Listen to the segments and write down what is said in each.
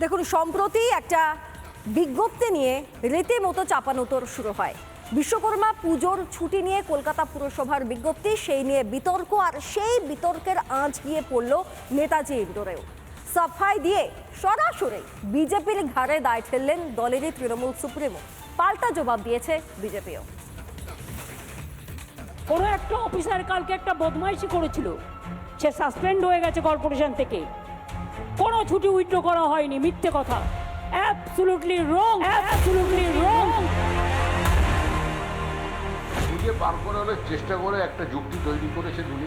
দেখুন, সম্প্রতি একটা বিজ্ঞপ্তি নিয়ে রীতিমতো চাপানোতর শুরু হয়। বিশ্বকর্মা পুজোর ছুটি নিয়ে কলকাতা পুরসভার বিজ্ঞপ্তি, সেই নিয়ে বিতর্ক আর সেই বিতর্কের আঁচ গিয়ে পড়ল নেতাজি ইন্ডোরেও সাফাই দিয়ে সরাসরি বিজেপির ঘাড়ে দায় ঠেললেন দলেরই তৃণমূল সুপ্রিমো। পাল্টা জবাব দিয়েছে বিজেপিও। কোনো একটা অফিসার কালকে একটা বদমাইশি করেছিল। সে সাসপেন্ড হয়ে গেছে কর্পোরেশন থেকে। কোনো ছুটি উইথড্র করা হয়নি মিথ্যে কথা। অ্যাবসলুটলি রং অ্যাবসলুটলি রং খুঁজে বার করানোর চেষ্টা করে একটা যুক্তি তৈরি করেছেন উনি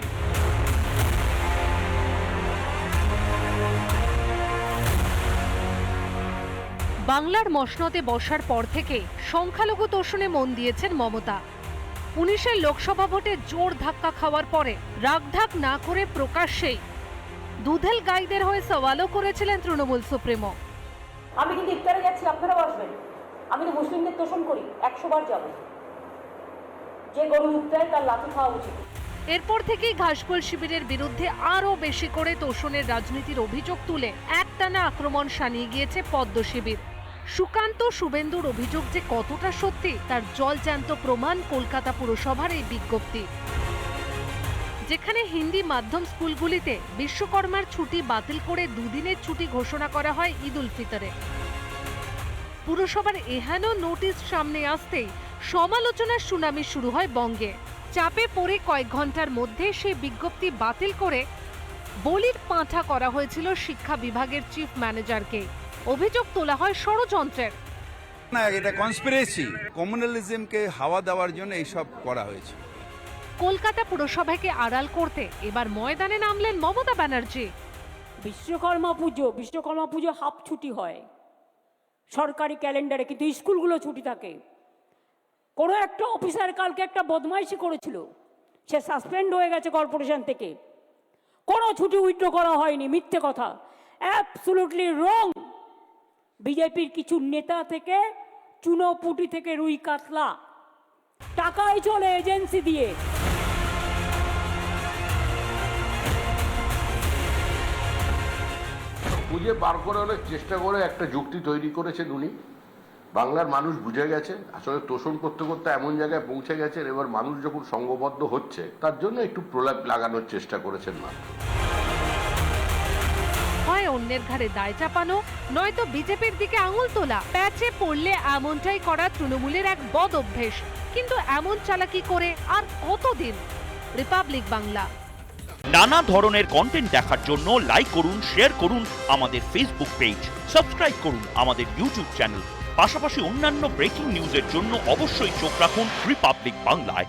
বাংলার মসনদে বসার পর থেকে সংখ্যালঘু তোষণে মন দিয়েছেন মমতা। উনিশের লোকসভা ভোটে জোর ধাক্কা খাওয়ার পরে রাগঢাক না করে প্রকাশ্যেই দুধেল গাইদের হয়ে সওয়ালও করেছিলেন তৃণমূল সুপ্রিমো। আমি কিন্তু ইফতারে যাচ্ছি আপনারাও আসবেন। আমি তো মুসলিমদের তোষণ করি একশো বার যাব। যে গরু উঠতে তার লাঠি খাওয়া উচিত। এরপর থেকেই ঘাসফুল শিবিরের বিরুদ্ধে আরও বেশি করে তোষণের রাজনীতির অভিযোগ তুলে একটানা আক্রমণ সানিয়ে গিয়েছে পদ্ম শিবির। সুকান্ত শুভেন্দুর অভিযোগ যে কতটা সত্যি তার জলজ্যান্ত প্রমাণ কলকাতা পুরসভার এই বিজ্ঞপ্তি। যেখানে হিন্দি মাধ্যম স্কুলগুলিতে বিশ্বকর্মার ছুটি বাতিল করে দুদিনের ছুটি ঘোষণা করা হয় ঈদ উল ফিতরে। পুরসভার এহেন নোটিশ সামনে আসতেই সমালোচনার সুনামি শুরু হয় বঙ্গে। চাপে পড়ে কয়েক ঘণ্টার মধ্যে সেই বিজ্ঞপ্তি বাতিল করে বলির পাঁঠা করা হয়েছিল শিক্ষা বিভাগের চিফ ম্যানেজারকে। অভিযোগ তোলা হয় ষড়যন্ত্রের। এটা কনস্পিরেসি কমিউনালিজমকে হাওয়া দেওয়ার জন্য এইসব করা হয়েছে। কলকাতা পুরসভাকে আড়াল করতে এবার ময়দানে নামলেন মমতা ব্যানার্জি। বিশ্বকর্মা পুজো বিশ্বকর্মা পুজো হাফ ছুটি হয়। সরকারি ক্যালেন্ডারে কিন্তু স্কুলগুলো ছুটি থাকে। কোনো একটা অফিসার কালকে একটা বদমাইশি করেছিল। সে সাসপেন্ড হয়ে গেছে কর্পোরেশন থেকে। কোনো ছুটি উইথড্র করা হয়নি, মিথ্যে কথা। Absolutely wrong. বিজেপির কিছু নেতা থেকে চুনোপুটি থেকে রুই কাতলা। টাকাই চলে এজেন্সি দিয়ে। খুঁজে বার করানোর চেষ্টা করে একটা যুক্তি তৈরি করেছেন উনি। বাংলার মানুষ বুঝে গেছে, আসলে তোষণ করতে করতে এমন জায়গায় পৌঁছে গেছেন, এবার মানুষ যখন সঙ্গবদ্ধ হচ্ছে, তার জন্য একটু প্রলাপ লাগানোর চেষ্টা করেছেন মাত্র। হয়, অন্যের ঘাড়ে দায় চাপানো, নয়তো বিজেপির দিকে আঙুল তোলা। প্যাচে পড়লে এমনটাই করা তৃণমূলের এক বদ অভ্যেস। কিন্তু এমন চালাকি করে, আর কতদিন? রিপাবলিক বাংলা। নানা ধরনের কন্টেন্ট দেখার জন্য লাইক করুন শেয়ার করুন আমাদের ফেসবুক পেজ সাবস্ক্রাইব করুন আমাদের ইউটিউব চ্যানেল পাশাপাশি অন্যান্য ব্রেকিং নিউজের জন্য অবশ্যই চোখ রাখুন রিপাবলিক বাংলায়